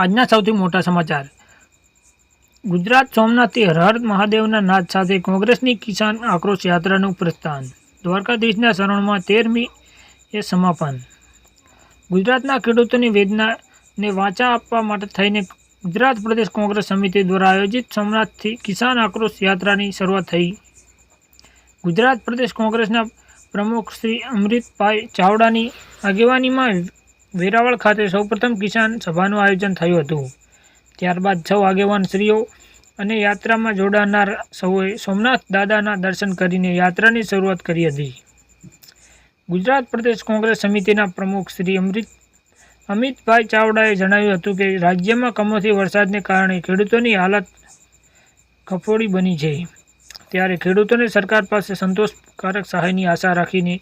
આજના સૌથી મોટા સમાચાર. ગુજરાત સોમનાથથી હર મહાદેવના નાદ સાથે કોંગ્રેસની કિસાન આક્રોશ યાત્રાનું પ્રસ્થાન. દ્વારકાધીશના શરણમાં તેરમી એ સમાપન. ગુજરાતના ખેડૂતોની વેદનાને વાચા આપવા માટે થઈને ગુજરાત પ્રદેશ કોંગ્રેસ સમિતિ દ્વારા આયોજિત સોમનાથથી કિસાન આક્રોશ યાત્રાની શરૂઆત થઈ. ગુજરાત પ્રદેશ કોંગ્રેસના પ્રમુખ શ્રી અમૃતભાઈ ચાવડાની આગેવાનીમાં વેરાવળ ખાતે સૌપ્રથમ કિસાન સભાનું આયોજન થયું હતું. ત્યારબાદ સૌ આગેવાન શ્રીઓ અને યાત્રામાં જોડાનાર સૌએ સોમનાથ દાદાના દર્શન કરીને યાત્રાની શરૂઆત કરી હતી. ગુજરાત પ્રદેશ કોંગ્રેસ સમિતિના પ્રમુખ શ્રી અમૃત અમિતભાઈ ચાવડાએ જણાવ્યું હતું કે રાજ્યમાં કમોસમી વરસાદને કારણે ખેડૂતોની હાલત કફોડી બની છે. ત્યારે ખેડૂતોને સરકાર પાસે સંતોષકારક સહાયની આશા રાખીને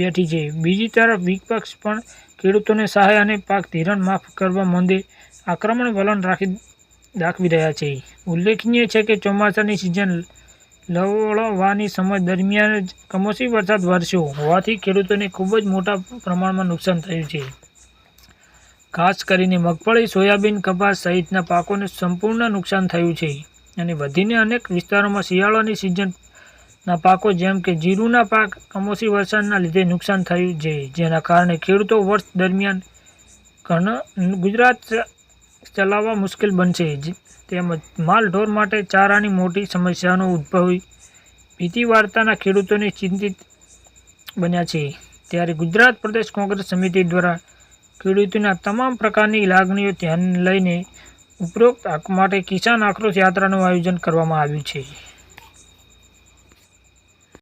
બેઠી છે. બીજી તરફ વિપક્ષ પણ ખેડૂતોને સહાય અને પાક ધિરાણ માફ કરવા મંદે આક્રમણ વલણ રાખી દાખવી રહ્યા છે. ઉલ્લેખનીય છે કે ચોમાસાની સિઝન લવળવાની સમય દરમિયાન જ કમોસમી વરસાદ વરસ્યો હોવાથી ખેડૂતોને ખૂબ જ મોટા પ્રમાણમાં નુકસાન થયું છે. ખાસ કરીને મગફળી, સોયાબીન, કપાસ સહિતના પાકોને સંપૂર્ણ નુકસાન થયું છે અને વધીને અનેક વિસ્તારોમાં શિયાળાની સિઝનના પાકો જેમ કે જીરુના પાક કમોસમી વરસાદના લીધે નુકસાન થયું છે. જેના કારણે ખેડૂતો વર્ષ દરમિયાન ઘણા ગુજરાત ચલાવવા મુશ્કેલ બનશે. તેમજ માલઢોર માટે ચારાની મોટી સમસ્યાનો ઉદ્ભવી ભીતિ વાર્તાના ખેડૂતોને ચિંતિત બન્યા છે. ત્યારે ગુજરાત પ્રદેશ કોંગ્રેસ સમિતિ દ્વારા ખેડૂતોના તમામ પ્રકારની લાગણીઓ ધ્યાન લઈને ઉપરોક્ત માટે કિસાન આક્રોશ યાત્રાનું આયોજન કરવામાં આવ્યું છે.